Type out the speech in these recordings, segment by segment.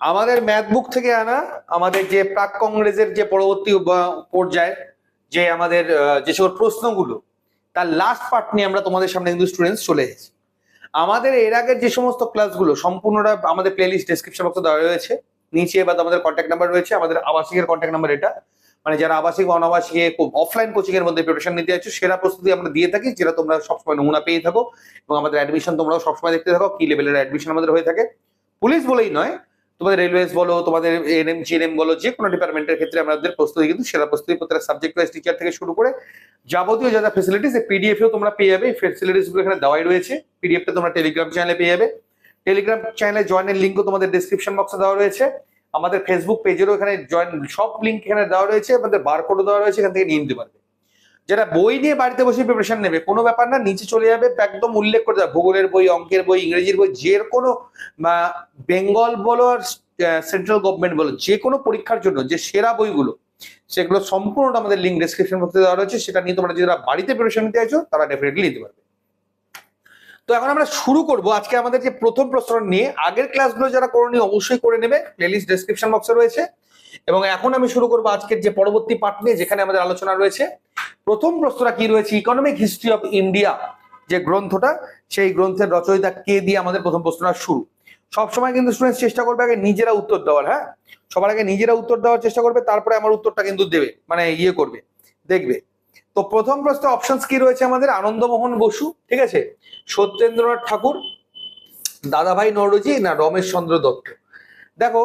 আমাদের ম্যাথ বুক থেকে আনা আমাদের যে প্রাক কংগ্রেসের যে পরবর্তী পর্যায়ে, যে আমাদের যেসব প্রশ্নগুলো, তার লাস্ট পার্ট নিয়ে আমরা তোমাদের সামনে কিন্তু স্টুডেন্টস চলে এসেছি। আমাদের এর আগের যে সমস্ত ক্লাসগুলো সম্পূর্ণটা আমাদের প্লেলিস্ট ডেসক্রিপশন বক্সে দেওয়া রয়েছে। নিচে বা আমাদের কন্ট্যাক্ট নাম্বার রয়েছে, আমাদের আবাসিকের কন্ট্যাক্ট নাম্বার এটা। মানে যারা আবাসিক বা অনাবাসিকে অফলাইন কোচিং এর মধ্যে প্রিপারেশন নিতে যাচ্ছ, সেরা প্রস্তুতি আমরা দিয়ে থাকি, যেটা তোমরা সবসময় নমুনা পেয়ে থাকো। এবং আমাদের অ্যাডমিশন তোমরাও সবসময় দেখতে থাকো, কি লেভেলের অ্যাডমিশন আমাদের হয়ে থাকে। পুলিশ বলেই নয় তোমাদের রেলওয়েজ বলো, তোমাদের এনএম জিএনএম বলো যে কোনো ডিপার্টমেন্টের ক্ষেত্রে আমাদের প্রস্তুতি কিন্তু সেরা প্রস্তুতি প্রত্যেকটা সাবজেক্ট ওয়াইজ টিচার থেকে শুরু করে যাবতীয় যা যা ফেসিলিটিস পিডিএফ এও তোমরা পেয়ে যাবে। ফেসিলিটিসগুলো এখানে দেওয়াই রয়েছে। পিডিএফটা তোমরা টেলিগ্রাম চ্যানেলে পেয়ে যাবে। টেলিগ্রাম চ্যানেলে জয়েনের লিঙ্কও তোমাদের ডিসক্রিপশন বক্সে দেওয়া রয়েছে। আমাদের ফেসবুক পেজেরও এখানে জয়েন সব লিঙ্ক এখানে দেওয়া রয়েছে। আমাদের বারকোডও দেওয়া রয়েছে। এখান থেকে নিয়ে নিতে পারবে। যারা বই নিয়ে বাড়িতে বসে প্রিপারেশন নেবে, কোনো ব্যাপার না, নিচে চলে যাবে, একদম উল্লেখ করে দেবে। ভূগোলের বই, অঙ্কের বই, ইংরেজির বই, যে কোনো বেঙ্গল বলো আর সেন্ট্রাল গভর্নমেন্ট বলো, যে কোনো পরীক্ষার জন্য, যে সেরা বইগুলো, সেগুলো সম্পূর্ণ আমাদের লিঙ্ক ডেসক্রিপশন বক্সে দেওয়া রয়েছে। সেটা নিয়ে তোমরা যারা বাড়িতে প্রিপারেশন নিতে চাইছো, তারা ডেফিনেটলি নিতে পারবে। তো এখন আমরা শুরু করব। আজকে আমাদের যে প্রথম প্রশ্ন নিয়ে, আগের ক্লাসগুলো যারা করনি, অবশ্যই করে নেবে। প্লেলিস্ট ডেসক্রিপশন বক্সে রয়েছে। এবং এখন আমি শুরু করব আজকের যে পরবর্তী পার্ট নিয়ে, যেখানে আমাদের আলোচনা রয়েছে। প্রথম প্রশ্নটা কি রয়েছে? ইকোনমিক হিস্ট্রি অফ ইন্ডিয়া যে গ্রন্থটা, সেই গ্রন্থের রচয়িতা কে দিয়ে আমাদের প্রথম প্রশ্নটা শুরু? সবসময় কিন্তু স্টুডেন্টস চেষ্টা করবে আগে নিজেরা উত্তর দেওয়ার হ্যাঁ? সবার আগে নিজেরা উত্তর দেওয়ার চেষ্টা করবে, তারপরে আমার উত্তরটা কিন্তু দেবে মানে ইয়ে করবে, দেখবে। তো প্রথম প্রশ্ন অপশনস কি রয়েছে আমাদের? আনন্দমোহন বসু, ঠিক আছে? সত্যেন্দ্রনাথ ঠাকুর, দাদাভাই নরজি না রমেশ চন্দ্র দত্ত? দেখো,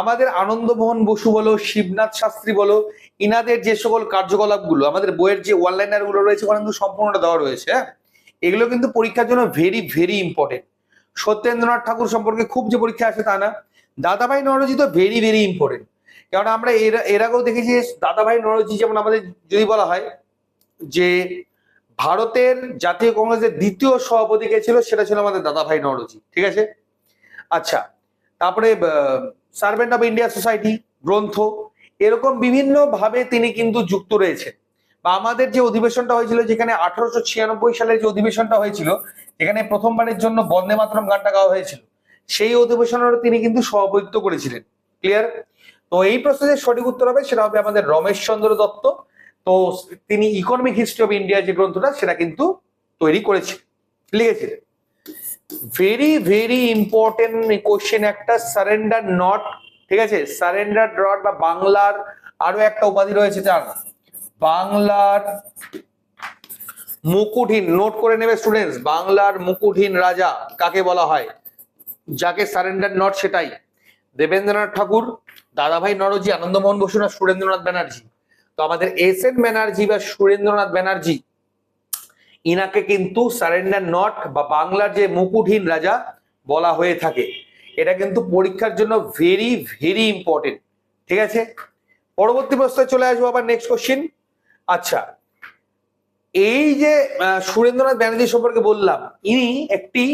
আমাদের আনন্দমোহন বসু বলো, শিবনাথ শাস্ত্রী বলো, ইনাদের যে সকল কার্যকলাপগুলো, আমাদের বইয়ের যে ওয়ানলাইনারগুলো রয়েছে, ওখানে কিন্তু সম্পূর্ণটা দেওয়া রয়েছে হ্যাঁ? এগুলো কিন্তু পরীক্ষার জন্য very very important Satyendranath Tagore সম্পর্কে খুব যে পরীক্ষা আসে তা না, দাদাভাই নরজি তো ভেরি ভেরি ইম্পর্টেন্ট কারণ আমরা এর আগেও দেখেছি দাদাভাই নরজি যেমন আমাদের যদি বলা হয়, যে ভারতের জাতীয় কংগ্রেসের দ্বিতীয় সভাপতি কে ছিল, সেটা ছিল আমাদের দাদাভাই নরজি, ঠিক আছে? আচ্ছা তারপরে সার্ভেন্ট অফ ইন্ডিয়া সোসাইটি গ্রন্থ, এরকম বিভিন্ন ভাবে তিনি কিন্তু যুক্ত রয়েছেন। বা আমাদের যে অধিবেশনটা হয়েছিল, যেখানে আঠারোশো ছিয়ানব্বই সালের যে অধিবেশনটা হয়েছিল, যেখানে প্রথমবারের জন্য বন্দে মাতরম গানটা গাওয়া হয়েছিল, সেই অধিবেশনেরও তিনি কিন্তু সভাপতিত্ব করেছিলেন। ক্লিয়ার তো এই প্রশ্নের সঠিক উত্তর হবে, সেটা হবে আমাদের রমেশ চন্দ্র দত্ত। তো তিনি ইকোনমিক হিস্ট্রি অফ ইন্ডিয়া যে গ্রন্থটা, সেটা কিন্তু তৈরি করেছিলেন, লিখেছিলেন। ভেরি ভেরি ইম্পর্টেন্ট কোশ্চেন একটা সারেন্ডার নট ঠিক আছে? সারেন্ডার নট বা বাংলার আরও একটা উপাধি রয়েছে তার। বাংলার মুকুটহীন নোট করে নেবে স্টুডেন্টস বাংলার মুকুটহীন রাজা কাকে বলা হয়? যাকে সারেন্ডার নট সেটাই। দেবেন্দ্রনাথ ঠাকুর, দাদাভাই নরজি, আনন্দমোহন বসু না সুরেন্দ্রনাথ ব্যানার্জি? তো আমাদের এস এন ব্যানার্জি বা সুরেন্দ্রনাথ ব্যানার্জি ইনাকে কিন্তু সারেন্ডার নট বা বাংলার যে মুকুটহীন রাজা বলা হয়ে থাকে। এটা কিন্তু পরীক্ষার জন্য ভেরি ভেরি ইম্পর্টেন্ট ঠিক আছে? পরবর্তী প্রশ্নে চলে আসব আবার নেক্সট কোশ্চিন আচ্ছা এই যে সুরেন্দ্রনাথ ব্যানার্জি সম্পর্কে বললাম, ইনি একটি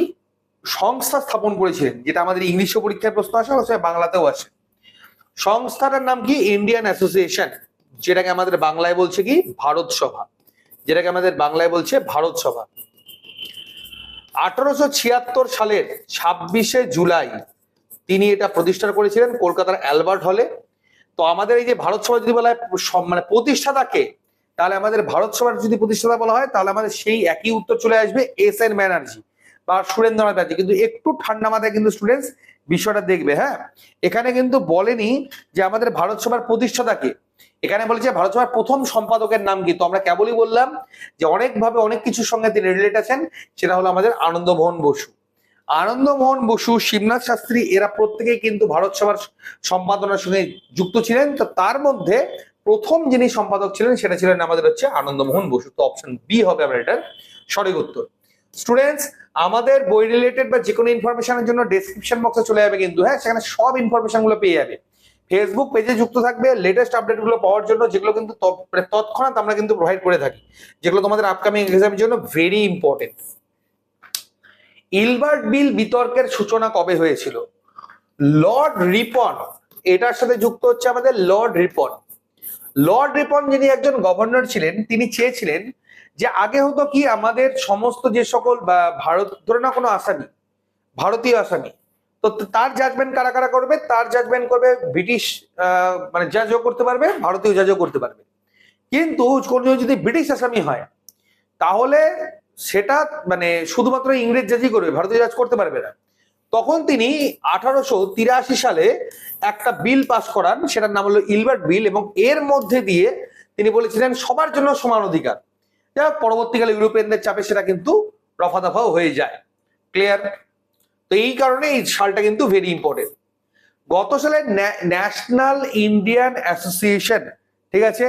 সংস্থা স্থাপন করেছিলেন, যেটা আমাদের ইংলিশে পরীক্ষায় প্রশ্ন আসে, অবশ্যই বাংলাতেও আসে। সংস্থাটার নাম কি? ইন্ডিয়ান অ্যাসোসিয়েশন যেটাকে আমাদের বাংলায় বলছে কি? ভারত সভা। যেটাকে আমাদের বাংলায় বলছে ভারত সভা। আঠারোশো ছিয়াত্তর সালের ছাব্বিশে জুলাই তিনি এটা প্রতিষ্ঠা করেছিলেন কলকাতার অ্যালবার্ট হলে। তো আমাদের এই যে ভারত সভা যদি বলা হয় মানে প্রতিষ্ঠাতাকে, তাহলে আমাদের ভারত সভার যদি প্রতিষ্ঠাতা বলা হয়, তাহলে আমাদের সেই একই উত্তর চলে আসবে এস এন ব্যানার্জি বা সুরেন্দ্রনাথ ব্যানার্জি। কিন্তু একটু ঠান্ডা মাথায় কিন্তু স্টুডেন্টস বিষয়টা দেখবে হ্যাঁ? এখানে কিন্তু বলেনি যে আমাদের ভারত সভার প্রতিষ্ঠাতাকে এখানে বলেছে, ভারত সভার প্রথম সম্পাদকের নাম কি? তো আমরা কেবলই বললাম যে, অনেকভাবে অনেক কিছুর সঙ্গে তিনি রিলেট আছেন, সেটা হলো আমাদের আনন্দমোহন বসু। আনন্দমোহন বসু, শিবনাথ শাস্ত্রী, এরা প্রত্যেকেই কিন্তু ভারত সভার সম্পাদনার সঙ্গে যুক্ত ছিলেন। তো তার মধ্যে প্রথম যিনি সম্পাদক ছিলেন, সেটা ছিলেন আমাদের হচ্ছে আনন্দমোহন বসু। তো অপশন বি হবে আমার এটার সঠিক উত্তর। স্টুডেন্টস আমাদের বই রিলেটেড বা যে কোনো ইনফরমেশনের জন্য ডেসক্রিপশন বক্সে চলে যাবে কিন্তু হ্যাঁ সেখানে সব ইনফরমেশনগুলো পেয়ে যাবে। ফেসবুক পেজে যুক্ত থাকবে লেটেস্ট আপডেটগুলো পাওয়ার জন্য, যেগুলো কিন্তু মানে তৎক্ষণাৎ আমরা কিন্তু প্রোভাইড করে থাকি। যেগুলো তোমাদের আপকামিং এক্সামের জন্য ভেরি ইম্পর্টেন্ট ইলবার্ট বিল বিতর্কের সূচনা কবে হয়েছিল? লর্ড রিপন, এটার সাথে যুক্ত হচ্ছে আমাদের লর্ড রিপন। লর্ড রিপন যিনি একজন গভর্নর ছিলেন, তিনি চেয়েছিলেন যে আগে হতো কি আমাদের সমস্ত যে সকল ভারত, ধরে না কোনো আসামি, ভারতীয় আসামি তো তার জাজমেন্ট কারা কারা করবে? তার জাজমেন্ট করবে ব্রিটিশ মানে জাজও করতে পারবে, ভারতীয় জাজও করতে পারবে। কিন্তু কোনো যদি ব্রিটিশ আসামি হয়, তাহলে সেটা মানে শুধুমাত্র ইংরেজ জাজই করবে, ভারতীয় জাজ করতে পারবে না। তখন তিনি আঠারোশো তিরাশি সালে একটা বিল পাস করান, সেটার নাম হলো ইলবার্ট বিল, এবং এর মধ্যে দিয়ে তিনি বলেছিলেন, সবার জন্য সমান অধিকার। যা পরবর্তীকালে ইউরোপিয়ানদের চাপে সেটা কিন্তু রফা দফাও হয়ে যায়। ক্লিয়ার তো এই কারণে এই সালটা কিন্তু ভেরি ইম্পর্টেন্ট গত সালে ন্যাশনাল ইন্ডিয়ান অ্যাসোসিয়েশন ঠিক আছে?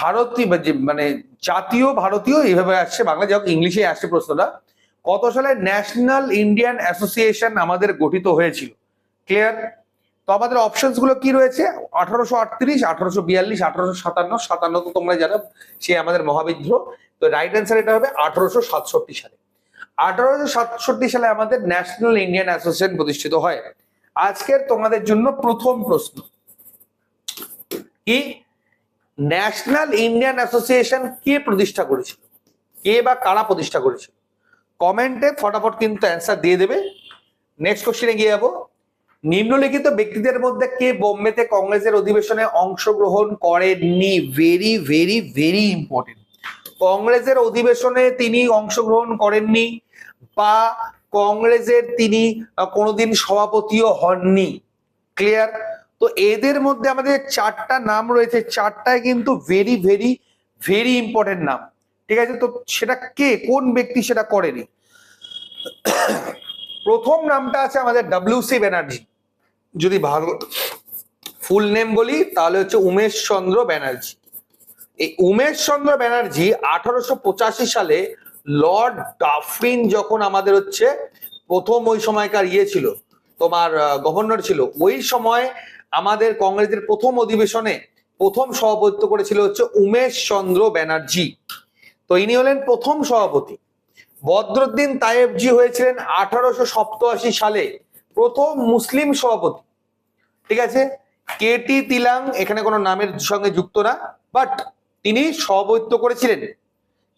ভারতীয় মানে জাতীয় ভারতীয় এইভাবে আসছে, বাংলা যাই হোক, ইংলিশে আসছে প্রশ্নটা। কত সালে ন্যাশনাল ইন্ডিয়ান অ্যাসোসিয়েশন আমাদের গঠিত হয়েছিল। ক্লিয়ার তো আমাদের অপশনসগুলো কি রয়েছে? আঠারোশো আটত্রিশ, আঠারোশো বিয়াল্লিশ, আঠারোশো সাতান্ন সাতান্ন তো তোমরা জানো, সে আমাদের মহাবিদ্রোহ। তো রাইট অ্যান্সার এটা হবে আঠারোশো সাতষট্টি সালে। আঠারোশো সাতষট্টি সালে আমাদের ন্যাশনাল ইন্ডিয়ান অ্যাসোসিয়েশন প্রতিষ্ঠিত হয়। আজকের তোমাদের জন্য প্রথম প্রশ্ন। কি? ন্যাশনাল ইন্ডিয়ান অ্যাসোসিয়েশন কে প্রতিষ্ঠা করেছিল? কে বা কারা প্রতিষ্ঠা করেছিল? কমেন্টে ফটাফট কিন্তু অ্যান্সার দিয়ে দেবে। নেক্সট কোশ্চেনে গিয়ে যাব। নিম্নলিখিত ব্যক্তিদের মধ্যে কে বোম্বেতে কংগ্রেসের অধিবেশনে অংশগ্রহণ করেননি? ভেরি ভেরি ভেরি ইম্পর্টেন্ট কংগ্রেসের অধিবেশনে তিনি অংশগ্রহণ করেননি। বা কংগ্রেসের তিনি কোনোদিন সভাপতিও হননি। ক্লিয়ার তো এদের মধ্যে আমাদের চারটা নাম রয়েছে। চারটায় কিন্তু ভেরি ভেরি ভেরি ইম্পর্টেন্ট নাম। ঠিক আছে? তো সেটা কে, কোন ব্যক্তি সেটা করেনি? প্রথম নামটা আছে আমাদের ডাব্লিউ সি ব্যানার্জি যদি ভালো ফুল নেম বলি, তাহলে হচ্ছে উমেশ চন্দ্র ব্যানার্জি। এই উমেশ চন্দ্র ব্যানার্জি আঠারোশো পঁচাশি সালে লর্ড ডাফরিন যখন আমাদের হচ্ছে প্রথম ওই সময়কার ইয়ে ছিল, তোমার গভর্নর ছিল, ওই সময় আমাদের কংগ্রেসের প্রথম অধিবেশনে প্রথম সভাপতিত্ব করেছিল হচ্ছে উমেশ চন্দ্র ব্যানার্জি। তো ইনি হলেন প্রথম সভাপতি। বদরুদ্দিন তায়েবজি হয়েছিলেন আঠারোশো সপ্তআশি সালে প্রথম মুসলিম সভাপতি। ঠিক আছে? কেটি তিলাং, এখানে কোনো নামের সঙ্গে যুক্ত না বাট তিনি সভাপতিত্ব করেছিলেন।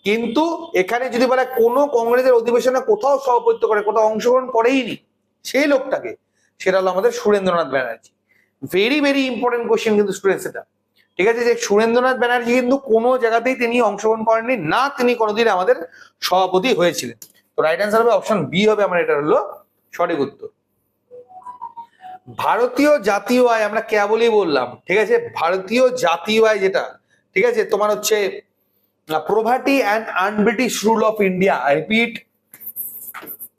কিন্তু এখানে যদি বলে কোনো কংগ্রেসের অধিবেশনে কোথাও সভাপতিত্ব করে, কোথাও অংশগ্রহণ করেইনি, সেই লোকটাকে, সেটা হলো আমাদের Surendranath Banerjee. Very very important question কিন্তু স্টুডেন্টস এটা। ঠিক আছে? যে সুরেন্দ্রনাথ ব্যানার্জি কিন্তু কোনো জায়গাতেই তিনি অংশগ্রহণ করেননি, না তিনি কোনোদিন আমাদের সভাপতি হয়েছিলেন। তো রাইট অ্যান্সার হবে অপশন বি হবে, আমার এটা হলো সঠিক উত্তর। ভারতীয় জাতীয় আয় আমরা কেবলই বললাম, ঠিক আছে? ভারতীয় জাতীয় আয় যেটা, ঠিক আছে? তোমার হচ্ছে and unBritish rule of India I repeat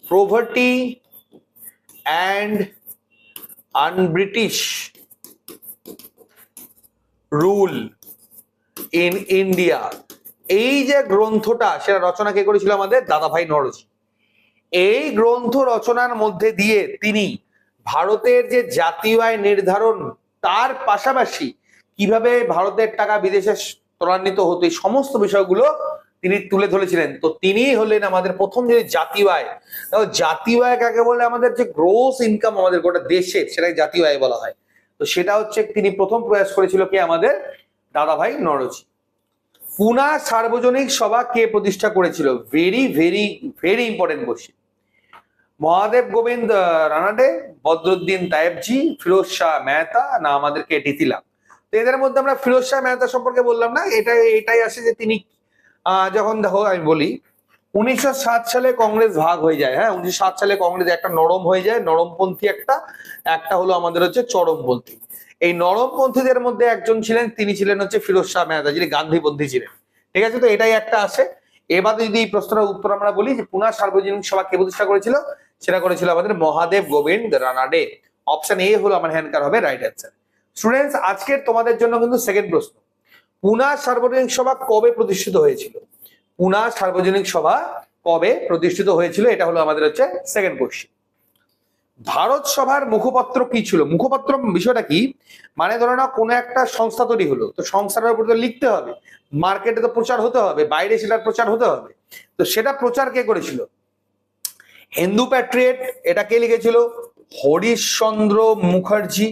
poverty and unBritish rule in India এই যে গ্রন্থটা, সেটা রচনা কে করেছিল আমাদের? দাদাভাই নরজি। এই গ্রন্থ রচনার মধ্যে দিয়ে তিনি ভারতের যে জাতীয় আয় নির্ধারণ, তার পাশাপাশি কীভাবে ভারতের টাকা বিদেশে ত্বরান্বিত হতো এই সমস্ত বিষয়গুলো তিনি তুলে ধরেছিলেন। তো তিনি হলেন আমাদের প্রথম যে জাতীয় আয় জাতীয় আয় কাকে বলে? আমাদের যে গ্রোস ইনকাম আমাদের গোটা দেশের সেটাকে জাতীয় আয় বলা হয়। তো সেটা হচ্ছে তিনি প্রথম প্রয়াস করেছিল কে আমাদের? দাদাভাই নরজি। পুনা সার্বজনিক সভা কে প্রতিষ্ঠা করেছিল? Very very very important question Mahadev Govind Ranade, Badruddin Tyabji, Pherozeshah Mehta, না আমাদেরকে কে টিতিলাম? তো এদের মধ্যে আমরা ফিরোজ শাহ মেহতা সম্পর্কে বললাম না, এটা, এটাই আসে যে তিনি যখন দেখো আমি বলি, উনিশশো সাত সালে কংগ্রেস ভাগ হয়ে যায় হ্যাঁ? উনিশশো সাত সালে কংগ্রেস একটা নরম হয়ে যায়, নরমপন্থী একটা একটা হলো আমাদের হচ্ছে চরমপন্থী। এই নরমপন্থীদের মধ্যে একজন ছিলেন, তিনি ছিলেন হচ্ছে ফিরোজ শাহ মেহতা, যিনি গান্ধীপন্থী ছিলেন। ঠিক আছে? তো এটাই একটা আছে এবারে যদি এই প্রশ্নের উত্তর আমরা বলি যে পুনা সার্বজনীন সভা কে প্রতিষ্ঠা করেছিল? সেটা করেছিল আমাদের মহাদেব গোবিন্দ রানাডে। অপশন এ হলো আমার হ্যান্ডকার হবে রাইট অ্যান্সার স্টুডেন্টস আজকের তোমাদের জন্য কিন্তু সেকেন্ড প্রশ্ন। পুনা সার্বজনীন সভা কবে প্রতিষ্ঠিত হয়েছিল? পুনা সার্বজনীন সভা কবে প্রতিষ্ঠিত হয়েছিল? এটা হলো আমাদের হচ্ছে সেকেন্ড কোশ্চেন ভারত সভার মুখপত্র কি ছিল? মুখপত্র বিষয়টা কি? মানে ধরো না কোনো একটা সংস্থা তৈরি হলো। তো সংস্থাটার উপর তো লিখতে হবে। মার্কেটে তো প্রচার হতে হবে। বাইরে সেটার প্রচার হতে হবে। তো সেটা প্রচার কে করেছিল? হিন্দু প্যাট্রিয়েট, এটা কে লিখেছিল? হরিশচন্দ্র মুখার্জি।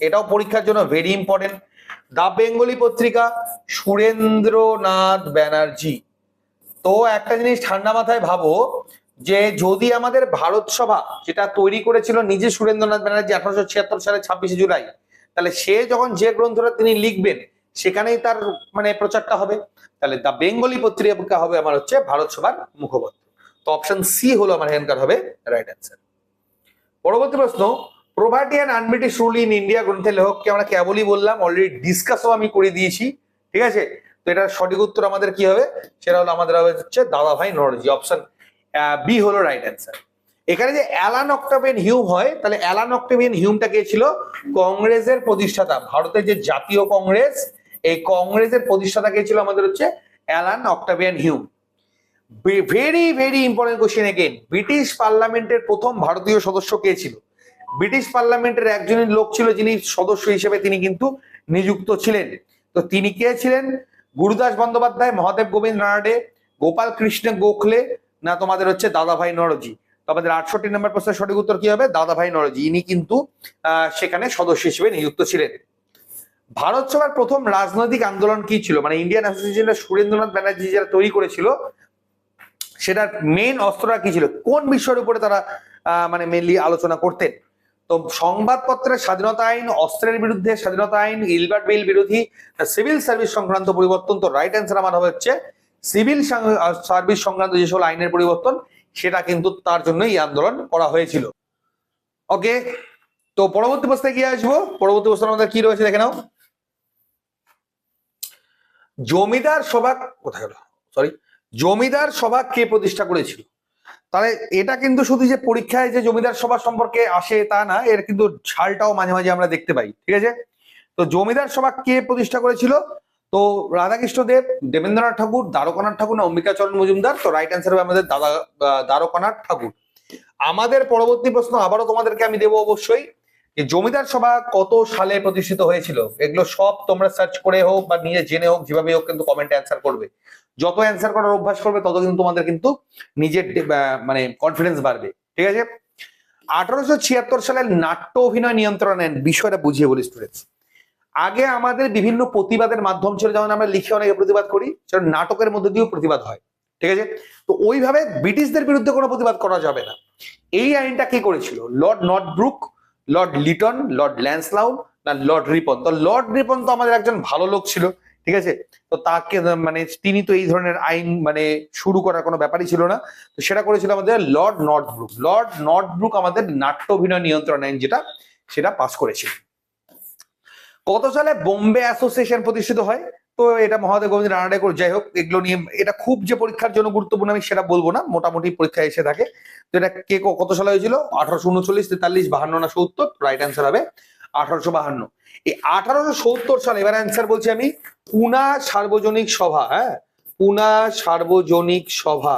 এটাও পরীক্ষার জন্য ভেরি ইম্পর্টেন্ট দা বেঙ্গলি পত্রিকা, সুরেন্দ্রনাথ ব্যানার্জি। তো একটা জিনিস ঠান্ডা মাথায় ভাবো, যে যদি আমাদের ভারত সভা যেটা তৈরি করেছিল নিজে সুরেন্দ্রনাথ ব্যানার্জি আঠারোশো ছিয়াত্তর সালে ছাব্বিশে জুলাই, তাহলে সে যখন যে গ্রন্থটা তিনি লিখবেন, সেখানেই তার মানে প্রচারটা হবে। তাহলে দ্য বেঙ্গলি পত্রিকা হবে আমার হচ্ছে ভারত সভার মুখপত্র। তো অপশন সি হলো আমার এখানকার হবে রাইট অ্যান্সার পরবর্তী প্রশ্ন poverty and unBritish rule in India গ্রন্থের লেখককে আমরা কেবলই বললাম অলরেডি ডিসকাসও আমি করে দিয়েছি, ঠিক আছে? তো এটার সঠিক উত্তর আমাদের কি হবে? সেটা হলো আমাদের হবে হচ্ছে দাদাভাই নরজি অপশন বি হলো রাইট অ্যান্সার এখানে যে অ্যালান অক্টাভিয়ান হিউম হয়, তাহলে অ্যালান অক্টাভিয়ান হিউমটা কে ছিল? কংগ্রেসের প্রতিষ্ঠাতা, ভারতের যে জাতীয় কংগ্রেস, এই কংগ্রেসের প্রতিষ্ঠাতা কে ছিল আমাদের হচ্ছে Allan Octavian Hume. Very very important question again British পার্লামেন্টের প্রথম ভারতীয় সদস্য কে ছিল? ব্রিটিশ পার্লামেন্টের একজনের লোক ছিল যিনি সদস্য হিসেবে তিনি কিন্তু নিযুক্ত ছিলেন। তো তিনি কে ছিলেন? গুরুদাস বন্দ্যোপাধ্যায়, মহাদেব গোবিন্দ রানাডে গোপাল কৃষ্ণ গোখলে, না তোমাদের হচ্ছে দাদাভাই নরজি। তো আমাদের আটষট্টি নম্বর প্রশ্নের সঠিক উত্তর কি হবে? দাদাভাই নরজি। ইনি কিন্তু সেখানে সদস্য হিসেবে নিযুক্ত ছিলেন। ভারত সভার প্রথম রাজনৈতিক আন্দোলন কি ছিল? মানে ইন্ডিয়ান অ্যাসোসিয়েশন সুরেন্দ্রনাথ ব্যানার্জি যারা তৈরি করেছিল, সেটার মেন অস্ত্রটা কি ছিল? কোন বিষয়ের উপরে তারা মানে মেনলি আলোচনা করতেন? তো সংবাদপত্রের স্বাধীনতা আইন, অস্ত্রের বিরুদ্ধে স্বাধীনতা আইন, ইলবার্ট বিল বিরোধী, সিভিল সার্ভিস সংক্রান্ত পরিবর্তন তো রাইট অ্যান্সার আমার হচ্ছে। সিভিল সার্ভিস সংক্রান্ত যে সকল আইনের পরিবর্তন, সেটা কিন্তু তার জন্যই এই আন্দোলন করা হয়েছিল। ওকে তো পরবর্তী প্রশ্নে কি আসব। পরবর্তী প্রশ্ন আমাদের কি রয়েছে দেখে নাও। জমিদার সভা কোথায় গেল সরি জমিদার সভা কে প্রতিষ্ঠা করেছিল? তাহলে এটা কিন্তু শুধু যে পরীক্ষায় যে জমিদার সভা সম্পর্কে আসে তা না, এর কিন্তু ছালটাও মাঝে মাঝে আমরা দেখতে পাই, ঠিক আছে? তো জমিদার সভা কে প্রতিষ্ঠা করেছিল? তো রাধাকৃষ্ণ দেব, দেবেন্দ্রনাথ ঠাকুর, দ্বারকনাথ ঠাকুর না অম্বিকাচরণ মজুমদার? তো রাইট অ্যান্সার হবে আমাদের দাদা দ্বারকানাথ ঠাকুর। আমাদের পরবর্তী প্রশ্ন আবারও তোমাদেরকে আমি দেবো অবশ্যই জমিদার সভা কত সালে প্রতিষ্ঠিত হয়েছিল? এগুলো সব তোমরা সার্চ করে হোক বা নিজে জেনে হোক যেভাবে হোক কিন্তু কমেন্টে অ্যান্সার করবে। যত অ্যান্সার করার অভ্যাস করবে, তত কিন্তু তোমাদের কিন্তু নিজের মানে কনফিডেন্স বাড়বে। ঠিক আছে? আঠারোশো ছিয়াত্তর সালের নাট্য অভিনয় নিয়ন্ত্রণ আইন বিষয়টা বুঝিয়ে বলি স্টুডেন্টস আগে আমাদের বিভিন্ন প্রতিবাদের মাধ্যম ছিল, যেমন আমরা লিখে অনেকে প্রতিবাদ করি, সেটা নাটকের মধ্যে দিয়েও প্রতিবাদ হয়। ঠিক আছে? তো ওইভাবে ব্রিটিশদের বিরুদ্ধে কোনো প্রতিবাদ করা যাবে না। এই আইনটা কে করেছিল? Lord Northbrook Lord Lytton, Lord Lansdowne না লর্ড রিপন। তো লর্ড রিপন তো আমাদের একজন ভালো লোক ছিল। ঠিক আছে? তো তাকে মানে তিনি তো এই ধরনের আইন মানে শুরু করার কোনো ব্যাপারই ছিল না। তো সেটা করেছিল আমাদের Lord Northbrook Lord Northbrook আমাদের নাট্য অভিনয় নিয়ন্ত্রণ আইন যেটা, সেটা পাস করেছিল। কত সালে বোম্বে অ্যাসোসিয়েশন প্রতিষ্ঠিত হয়? তো এটা মহাদেব গোবিন্দ রানাডে করে যাই হোক, এগুলো নিয়ে এটা খুব যে পরীক্ষার জন্য গুরুত্বপূর্ণ আমি সেটা বলব না, মোটামুটি পরীক্ষায় এসে থাকে। তো এটা কে কত সালে হয়েছিল? আঠারোশো উনচল্লিশ, তেতাল্লিশ, বাহান্ন না সত্তর? রাইট অ্যান্সার হবে। আঠারোশো বাহান্ন। এই আঠারোশো সত্তর সালে, এবার অ্যান্সার বলছি আমি, পুনা সার্বজনিক সভা হ্যাঁ? পুনা সার্বজনিক সভা।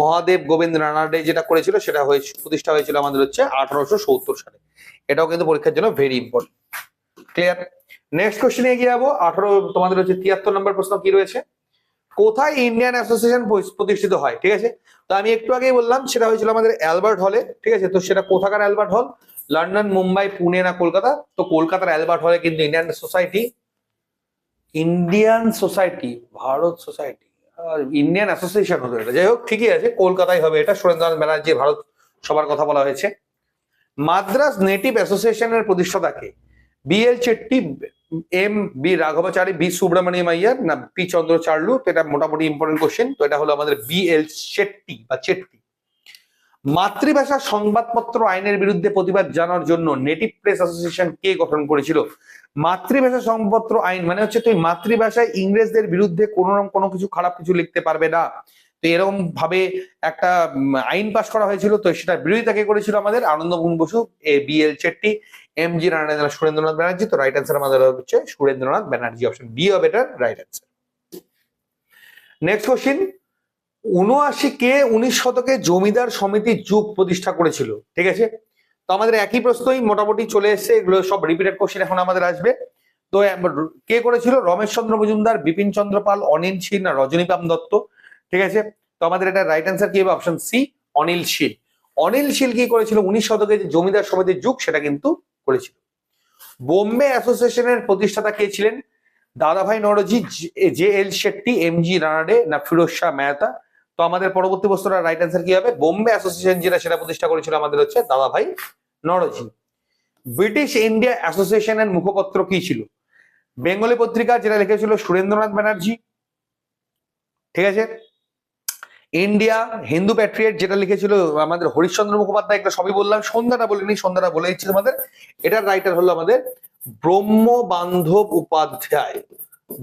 মহাদেব গোবিন্দ রানাডে যেটা করেছিল, সেটা হয়েছে, প্রতিষ্ঠা হয়েছিল আমাদের হচ্ছে আঠারোশো সত্তর সালে। এটাও কিন্তু পরীক্ষার জন্য ভেরি ইম্পর্টেন্ট ক্লিয়ার নেক্সট কোশ্চেনে এগিয়ে যাব। আঠারো, তোমাদের হচ্ছে তিয়াত্তর নম্বর প্রশ্ন কি রয়েছে? কোথায় ইন্ডিয়ান অ্যাসোসিয়েশন প্রতিষ্ঠিত হয়? ঠিক আছে? তো আমি একটু আগেই বললাম, সেটা হয়েছিল আমাদের অ্যালবার্ট হলে। ঠিক আছে? তো সেটা কোথাকার অ্যালবার্ট হল? লন্ডন, মুম্বাই, পুনে না কলকাতা? তো কলকাতার অ্যালবার্ট হলে কিন্তু Indian society Indian society Bharat society Indian association হতো এটা যাই হোক, ঠিকই আছে কলকাতায় হবে এটা। সুরেন্দ্রনাথ ব্যানার্জি ভারত সবার কথা বলা হয়েছে। মাদ্রাস নেটিভ অ্যাসোসিয়েশনের প্রতিষ্ঠাতাকে BL Chetty, M B Raghavachari, B Subramaniam Iyer, না পি চন্দ্র চার্লু তো এটা মোটামুটি ইম্পর্টেন্ট কোশ্চেন তো এটা হলো আমাদের বিএল চেট্টি বা চেট্টি। মাতৃভাষা সংবাদপত্র আইনের বিরুদ্ধে প্রতিবাদ জানার জন্য নেটিভ প্রেস অ্যাসোসিয়েশন কে গঠন করেছিল? মাতৃভাষা সংবাদপত্র আইন মানে হচ্ছে তুই মাতৃভাষায় ইংরেজদের বিরুদ্ধে কোনো রকম কোনো কিছু খারাপ কিছু লিখতে পারবে না। তো এরকম ভাবে একটা আইন পাশ করা হয়েছিল, তো সেটা বিরোধিতা কে করেছিল আমাদের? Anandamohan Basu, A B L Chetty M G Rana Surendranath Banerjee. তো রাইট অ্যান্সার আমাদের হচ্ছে সুরেন্দ্রনাথ ব্যানার্জি অপশন বি হবে এটার রাইট অ্যান্সার নেক্সট কোশ্চিন উনআশি কে উনিশ শতকে জমিদার সমিতি যুগ প্রতিষ্ঠা করেছিল, ঠিক আছে? তো আমাদের একই প্রশ্নই মোটামুটি চলে এসেছে, এগুলো সব রিপিটেড কোশ্চেন এখন আমাদের আসবে। তো কে করেছিল? রমেশ চন্দ্র মজুমদার, বিপিন চন্দ্র পাল, অনিল শীল না রজনীকাম দত্ত, ঠিক আছে? তো আমাদের এটা রাইট অ্যান্সার কি হবে? Option C Anil Sheel. Anil শীল কি করেছিল? উনিশ শতকে যে জমিদার সমিতির যুগ, সেটা কিন্তু করেছিল। বোম্বে অ্যাসোসিয়েশনের প্রতিষ্ঠাতা কে ছিলেন? Dadabhai Naoroji J L Shetty, M G Ranade, না ফিরোজ শাহ মেহতা আমাদের পরবর্তী বস্তুটা রাইট অ্যান্সার কি হবে? বোম্বে অ্যাসোসিয়েশন যেটা সেটা প্রতিষ্ঠা করেছিল আমাদের হচ্ছে দাদাভাই নরজি। ব্রিটিশ ইন্ডিয়া অ্যাসোসিয়েশনের মুখপত্র কি ছিল? বেঙ্গলি পত্রিকা যেটা লিখেছিল সুরেন্দ্রনাথ ব্যানার্জি। ঠিক আছে? ইন্ডিয়া হিন্দু প্যাট্রিয়েট যেটা লিখেছিল আমাদের হরিশ্চন্দ্র মুখোপাধ্যায়, একটা সবই বললাম, সন্ধ্যাটা বলিনি, সন্ধ্যাটা বলে দিচ্ছি তোমাদের এটার রাইটার হলো আমাদের ব্রহ্ম বান্ধব উপাধ্যায়।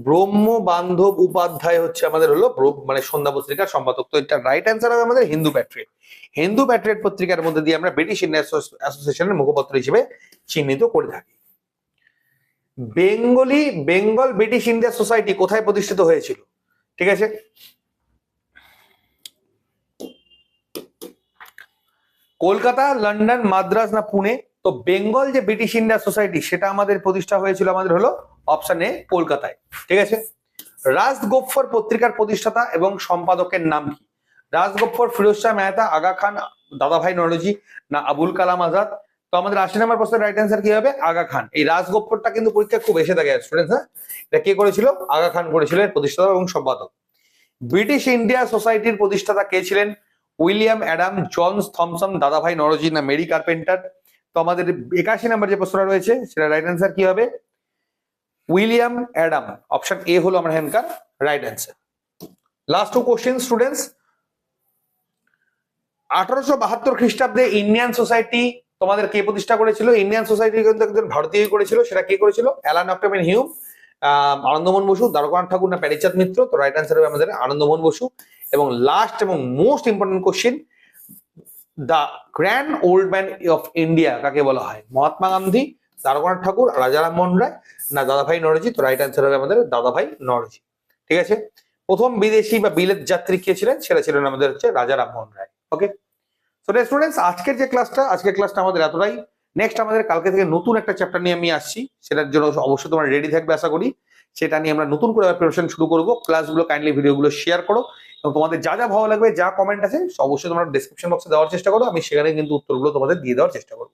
ব্রহ্ম বান্ধব উপাধ্যায় হচ্ছে আমাদের হলো মানে সন্ধ্যা পত্রিকার সম্পাদক। তো এটা রাইট অ্যান্সার হবে আমাদের হিন্দু প্যাট্রিয়েট হিন্দু প্যাট্রিয়েট পত্রিকার মধ্যে দিয়ে আমরা ব্রিটিশ ইন্ডিয়া অ্যাসোসিয়েশনের মুখপত্র হিসেবে চিহ্নিত করে থাকি। Bengali, Bengal British India society কোথায় প্রতিষ্ঠিত হয়েছিল? ঠিক আছে? কলকাতা, লন্ডন, মাদ্রাজ না পুনে? তো বেঙ্গল যে ব্রিটিশ ইন্ডিয়া সোসাইটি সেটা আমাদের প্রতিষ্ঠা হয়েছিল আমাদের হলো অপশন এ কলকাতায়, ঠিক আছে? রাজগোফর পত্রিকার প্রতিষ্ঠাতা এবং সম্পাদকের নাম কি? রাজগোফর ফিরোজ শাহ মেহতা, আগা খান, দাদাভাই নরজি, না আবুল কালাম আজাদ? তো আমাদের আশি নম্বর প্রশ্নের রাইট অ্যান্সার কি হবে? আগা খান। এই রাজগোফরটা কিন্তু পরীক্ষায় খুব এসে থাকে স্টুডেন্টস হ্যাঁ? এটা কে করেছিল? আগা খান করেছিল এর প্রতিষ্ঠাতা এবং সম্পাদক। ব্রিটিশ ইন্ডিয়া সোসাইটির প্রতিষ্ঠাতা কে ছিলেন? উইলিয়াম অ্যাডাম জনস থমসন, দাদাভাই নরজি, না মেরি কার্পেন্টার? তো আমাদের একাশি নম্বর যে প্রশ্নটা রয়েছে সেটা রাইট অ্যান্সার কি হবে? উইলিয়াম অ্যাডাম, অপশন এ হলো আমার হ্যানকার right answer last two question students আঠারোশো বাহাত্তর খ্রিস্টাব্দে ইন্ডিয়ান সোসাইটি তোমাদের কে প্রতিষ্ঠা করেছিল? ইন্ডিয়ান সোসাইটি কিন্তু একজন ভারতীয় করেছিল। সেটা কে করেছিল? Allan Octavian Hume Anandamohan Basu, Dwarkanath Thakur না প্যারিচাঁদ মিত্র? তো রাইট অ্যান্সার হবে আমাদের আনন্দমোহন বসু। এবং লাস্ট এবং most important question the grand old man of India কাকে বলা হয়? মহাত্মা গান্ধী দ্বারকানাথ ঠাকুর, রাজা রামমোহন রায় না দাদাভাই নরজি? তো রাইট অ্যান্সার হবে আমাদের দাদাভাই নরজি। ঠিক আছে? প্রথম বিদেশি বা বিলেত যাত্রী কে ছিলেন? সেটা ছিলেন আমাদের হচ্ছে রাজা রামমোহন রায়। ওকে তো স্টুডেন্টস আজকের যে ক্লাসটা আজকের ক্লাসটা আমাদের এতটাই। নেক্সট আমাদের কালকে থেকে নতুন একটা চ্যাপ্টার নিয়ে আমি আসছি। সেটার জন্য অবশ্যই তোমরা রেডি থাকবে, আশা করি। সেটা নিয়ে আমরা নতুন করে প্রিপারেশন শুরু করব। ক্লাসগুলো কাইন্ডলি ভিডিওগুলো শেয়ার করো। এবং তোমাদের যা যা ভালো লাগবে, যা কমেন্ট আছে, অবশ্যই তোমরা ডিসক্রিপশন বক্সে দেওয়ার চেষ্টা করো। আমি সেখানে কিন্তু উত্তরগুলো তোমাদের দিয়ে দেওয়ার চেষ্টা করব।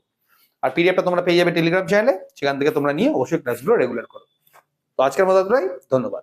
আর পিডিএফটা তোমরা পেয়ে যাবে টেলিগ্রাম চ্যানেলে সেখান থেকে তোমরা নিয়ে অবশ্যই ক্লাসগুলো রেগুলার করো। তো আজকের মতো ধন্যবাদ।